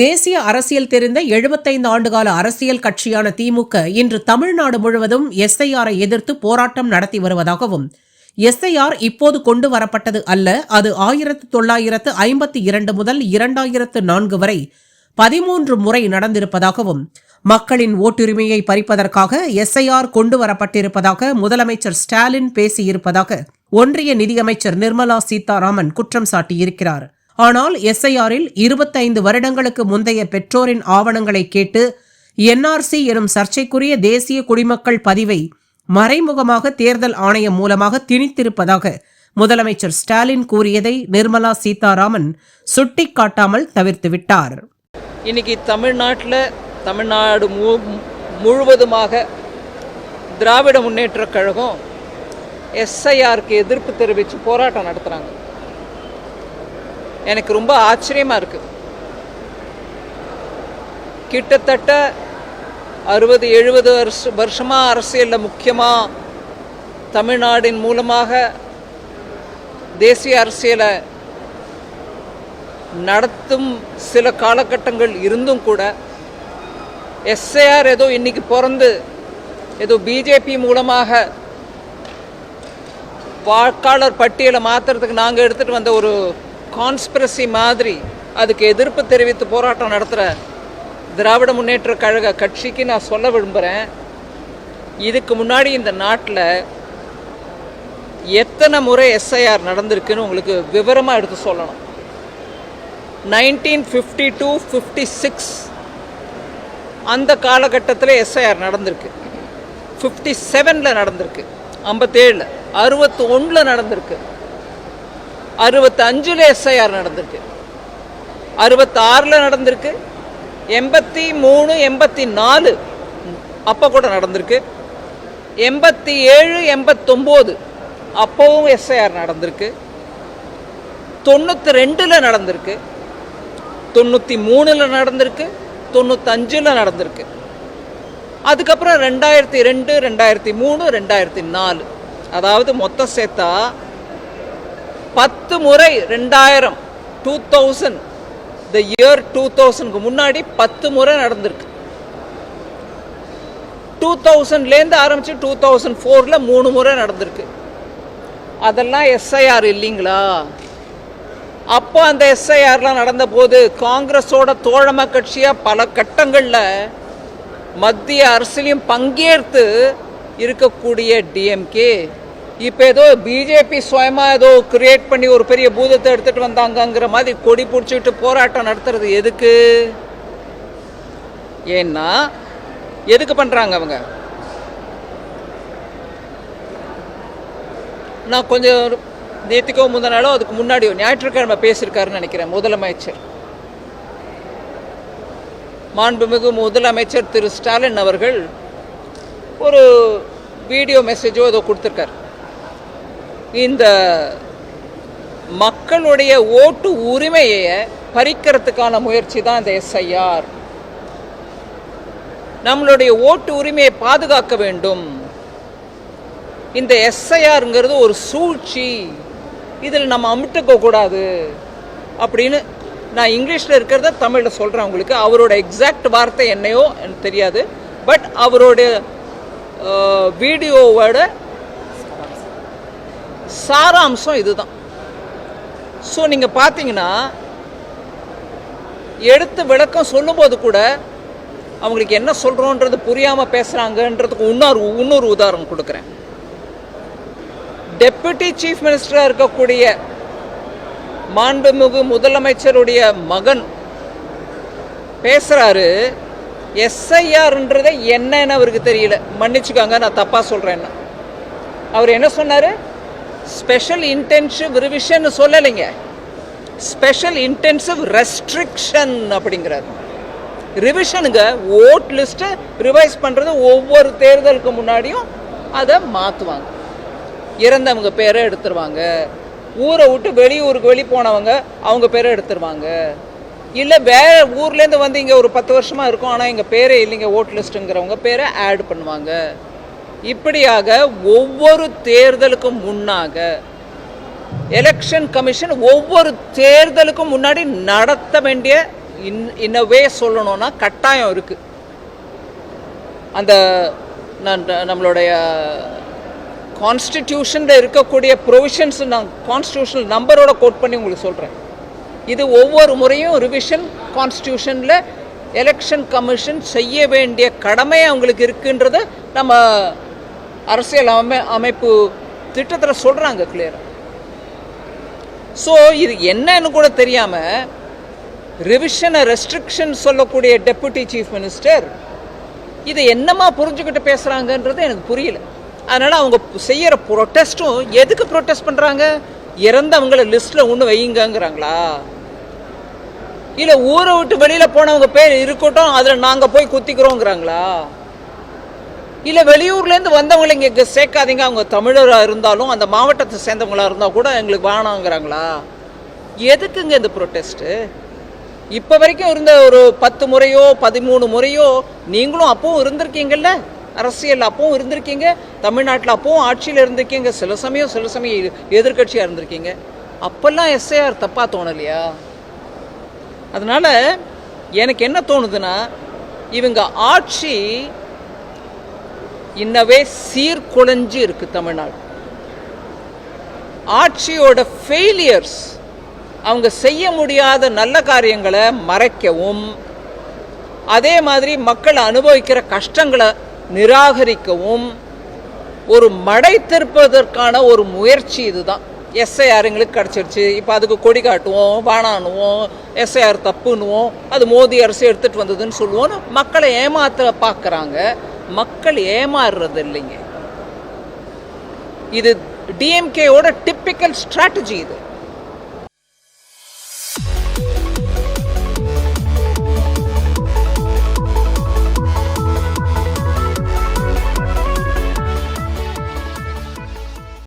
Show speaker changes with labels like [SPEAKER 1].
[SPEAKER 1] தேசிய அரசியல் தெரிந்த எழுபத்தைந்து ஆண்டுகால அரசியல் கட்சியான திமுக இன்று தமிழ்நாடு முழுவதும் எஸ்ஐஆரை எதிர்த்து போராட்டம் நடத்தி வருவதாகவும் எஸ்ஐஆர் இப்போது கொண்டு வரப்பட்டது அல்ல அது ஆயிரத்து தொள்ளாயிரத்து ஐம்பத்தி இரண்டு முதல் இரண்டாயிரத்து நான்கு வரை பதிமூன்று முறை நடந்திருப்பதாகவும் மக்களின் ஓட்டுரிமையை பறிப்பதற்காக எஸ்ஐஆர் கொண்டு வரப்பட்டிருப்பதாக முதலமைச்சர் ஸ்டாலின் பேசியிருப்பதாக ஒன்றிய நிதியமைச்சர் நிர்மலா சீதாராமன் குற்றம் சாட்டியிருக்கிறார். ஆனால் எஸ்ஐஆரில் இருபத்தைந்து வருடங்களுக்கு முந்தைய பெற்றோரின் ஆவணங்களை கேட்டு என்ஆர்சி எனும் சர்ச்சைக்குரிய தேசிய குடிமக்கள் பதிவை மறைமுகமாக தேர்தல் ஆணையம் மூலமாக திணித்திருப்பதாக முதலமைச்சர் ஸ்டாலின் கூறியதை நிர்மலா சீதாராமன் சுட்டிக்காட்டாமல் தவிர்த்துவிட்டார்.
[SPEAKER 2] இன்னைக்கு தமிழ்நாட்டில் தமிழ்நாடு மு முழுவதுமாக திராவிட முன்னேற்றக் கழகம் எஸ்ஐஆருக்கு எதிர்ப்பு தெரிவித்து போராட்டம் நடத்துகிறாங்க எனக்கு ரொம்ப ஆச்சரியமாக இருக்குது கிட்டத்தட்ட அறுபது எழுபது வருஷ வருஷமாக அரசியலில் முக்கியமாக தமிழ்நாடின் மூலமாக தேசிய அரசியலை நடத்தும் சில காலகட்டங்கள் இருந்தும் கூட எஸ்ஏஆர் ஏதோ இன்னைக்கு பிறந்து ஏதோ பிஜேபி மூலமாக வாக்காளர் பட்டியலை மாற்றுறதுக்கு நாங்கள் எடுத்துகிட்டு வந்த ஒரு கான்ஸ்பிரசி மாதிரி அதுக்கு எதிர்ப்பு தெரிவித்து போராட்டம் நடத்துகிற திராவிட முன்னேற்ற கழக கட்சிக்கு நான் சொல்ல விரும்புகிறேன் இதுக்கு முன்னாடி இந்த நாட்டில் எத்தனை முறை எஸ்ஐஆர் நடந்திருக்குன்னு உங்களுக்கு விவரமாக எடுத்து சொல்லணும். Nineteen fifty two fifty six அந்த காலகட்டத்தில் எஸ்ஐஆர் நடந்திருக்கு. ஃபிஃப்டி செவனில் நடந்திருக்கு. ஐம்பத்தேழில் அறுபத்தி ஒன்றில் நடந்திருக்கு. அறுபத்தஞ்சில் எஸ்ஐஆர் நடந்திருக்கு. அறுபத்தாறில் நடந்திருக்கு. எண்பத்தி மூணு எண்பத்தி நாலு அப்போ கூட நடந்திருக்கு. எண்பத்தி ஏழு எண்பத்தொம்போது அப்போவும் எஸ்ஐஆர் நடந்திருக்கு. தொண்ணூற்றி ரெண்டில் நடந்திருக்கு. தொண்ணூற்றி மூணில் நடந்திருக்கு. தொண்ணூத்தஞ்சில் நடந்திருக்கு. அதுக்கப்புறம் ரெண்டாயிரத்தி ரெண்டு ரெண்டாயிரத்தி மூணு ரெண்டாயிரத்தி நாலு. அதாவது மொத்தம் சேர்த்தா பத்து முறை ரெண்டாயிரம் two thousand the year two தௌசண்ட்க்கு முன்னாடி பத்து முறை நடந்திருக்கு. டூ தௌசண்ட்லேருந்து ஆரம்பித்து டூ தௌசண்ட் ஃபோரில் மூணு முறை நடந்திருக்கு. அதெல்லாம் எஸ்ஐஆர் இல்லைங்களா? அப்போ அந்த எஸ்ஐஆர்லாம் நடந்த போது காங்கிரஸோட தோழமை கட்சியாக பல கட்டங்களில் மத்திய அரசிலையும் பங்கேற்று இருக்கக்கூடிய டிஎம்கே இப்போ ஏதோ பிஜேபி சுயமா ஏதோ கிரியேட் பண்ணி ஒரு பெரிய பூதத்தை எடுத்துட்டு வந்தாங்கங்கிற மாதிரி கொடி பிடிச்சிட்டு போராட்டம் நடத்துறது எதுக்கு? ஏன்னா எதுக்கு பண்றாங்க அவங்க? நான் கொஞ்சம் நேற்றுக்கோ முந்தின நாளோ அதுக்கு முன்னாடி ஞாயிற்றுக்கிழமை பேசியிருக்காருன்னு நினைக்கிறேன் முதலமைச்சர். மாண்புமிகு முதலமைச்சர் திரு ஸ்டாலின் அவர்கள் ஒரு வீடியோ மெசேஜோ ஏதோ கொடுத்துருக்காரு. இந்த மக்களுடைய ஓட்டு உரிமையை பறிக்கிறதுக்கான முயற்சி தான் இந்த எஸ்ஐஆர். நம்மளுடைய ஓட்டு உரிமையை பாதுகாக்க வேண்டும். இந்த எஸ்ஐஆருங்கிறது ஒரு சூழ்ச்சி. இதில் நம்ம அமிட்டுக்க கூடாது. அப்படின்னு நான் இங்கிலீஷில் இருக்கிறத தமிழில் சொல்கிறேன் உங்களுக்கு. அவரோட எக்ஸாக்ட் வார்த்தை என்னையோ எனக்கு தெரியாது. பட் அவரோட வீடியோவோட சாராம்சம் இதுதான். ஸோ நீங்கள் பார்த்தீங்கன்னா எடுத்து விளக்கம் சொல்லும்போது கூட அவங்களுக்கு என்ன சொல்கிறோன்றது புரியாமல் பேசுகிறாங்கன்றதுக்கு இன்னொரு இன்னொரு உதாரணம் கொடுக்குறேன். டெப்புட்டி சீஃப் மினிஸ்டராக இருக்கக்கூடிய மாண்புமிகு முதலமைச்சருடைய மகன் பேசுகிறாரு எஸ்ஐஆர்ன்றதை என்னன்னு அவருக்கு தெரியல. மன்னிச்சுக்காங்க நான் தப்பாக சொல்கிறேன்னு அவர் என்ன சொன்னார்? ஸ்பெஷல் இன்டென்சிவ் ரிவிஷன் சொல்லலைங்க. ஸ்பெஷல் இன்டென்சிவ் ரெஸ்ட்ரிக்ஷன் அப்படிங்கிறார். ரிவிஷனுங்க ஓட் லிஸ்ட்டை ரிவைஸ் பண்ணுறது ஒவ்வொரு தேர்தலுக்கு முன்னாடியும் அதை மாற்றுவாங்க இறந்தவங்க பேரை எடுத்துருவாங்க. ஊரை விட்டு வெளியூருக்கு வெளி போனவங்க அவங்க பேரை எடுத்துருவாங்க. இல்லை வேற ஊர்லேருந்து வந்து இங்கே ஒரு பத்து வருஷமாக இருக்கும் ஆனால் எங்கள் பேரே இல்லைங்க ஓட் லிஸ்ட்டுங்கிறவங்க பேரை ஆட் பண்ணுவாங்க. இப்படியாக ஒவ்வொரு தேர்தலுக்கும் முன்னாக எலெக்ஷன் கமிஷன் ஒவ்வொரு தேர்தலுக்கும் முன்னாடி நடத்த வேண்டிய இன் இன்னவே சொல்லணும்னா கட்டாயம் இருக்குது அந்த நம்மளுடைய கான்ஸ்டிடியூஷனில் இருக்கக்கூடிய ப்ரொவிஷன்ஸ் நான் கான்ஸ்டியூஷனல் நம்பரோட கோட் பண்ணி உங்களுக்கு சொல்கிறேன் இது ஒவ்வொரு முறையும் ரிவிஷன் கான்ஸ்டியூஷனில் எலெக்ஷன் கமிஷன் செய்ய வேண்டிய கடமை அவங்களுக்கு இருக்குன்றத நம்ம அரசியல் அமை அமைப்பு திட்டத்தில் சொல்கிறாங்க கிளியராக ஸோ இது என்னன்னு கூட தெரியாமல் ரிவிஷனை ரெஸ்ட்ரிக்ஷன் சொல்லக்கூடிய டெப்புட்டி சீஃப் மினிஸ்டர் இதை என்னமா புரிஞ்சுக்கிட்டு பேசுகிறாங்கன்றது எனக்கு புரியல. அதனால் அவங்க செய்கிற ப்ரொட்டஸ்ட்டும் எதுக்கு ப்ரொட்டஸ்ட் பண்ணுறாங்க இறந்தவங்கள லிஸ்ட்டில் ஒன்று வையுங்கங்கிறாங்களா இல்லை ஊரை விட்டு வெளியில் போனவங்க பேர் இருக்கட்டும் அதில் நாங்கள் போய் குத்திக்கிறோங்கிறாங்களா? இல்லை வெளியூர்லேருந்து வந்தவங்களை இங்கே சேர்க்காதீங்க. அவங்க தமிழராக இருந்தாலும் அந்த மாவட்டத்தை சேர்ந்தவங்களாக இருந்தால் கூட எங்களுக்கு வேணாங்கிறாங்களா? எதுக்குங்க இந்த ப்ரொட்டஸ்ட்டு இப்போ வரைக்கும் இருந்த ஒரு பத்து முறையோ பதிமூணு முறையோ நீங்களும் அப்பவும் இருந்திருக்கீங்கல்ல? அரசியல் அப்பவும் இருந்திருக்கீங்க. தமிழ்நாட்டில் அப்பவும் ஆட்சியில் இருந்திருக்கீங்க. சில சமயம் சில சமயம் எதிர்கட்சியாக இருந்திருக்கீங்க. அப்போல்லாம் எஸ்ஐஆர் தப்பாக தோணலையா? அதனால் எனக்கு என்ன தோணுதுன்னா இவங்க ஆட்சி இன்னவே சீர்குலைஞ்சு இருக்கு தமிழ்நாடு. ஆட்சியோட ஃபெயிலியர்ஸ் அவங்க செய்ய முடியாத நல்ல காரியங்களை மறைக்கவும் அதே மாதிரி மக்கள் அனுபவிக்கிற கஷ்டங்களை நிராகரிக்கவும் ஒரு மடை திருப்பதற்கான ஒரு முயற்சி இதுதான். எஸ்ஐஆர் எங்களுக்கு கிடச்சிருச்சு. இப்போ அதுக்கு கொடி காட்டுவோம் வானானுவோம் எஸ்ஐஆர் தப்புன்னுவோம் அது மோதி அரசு எடுத்துகிட்டு வந்ததுன்னு சொல்லுவோம் மக்களை ஏமாத்த பார்க்குறாங்க மக்கள் ஏமாறுறது இல்லைங்க இது டிஎம்கேயோட டிப்பிக்கல் ஸ்ட்ராட்டஜி இது.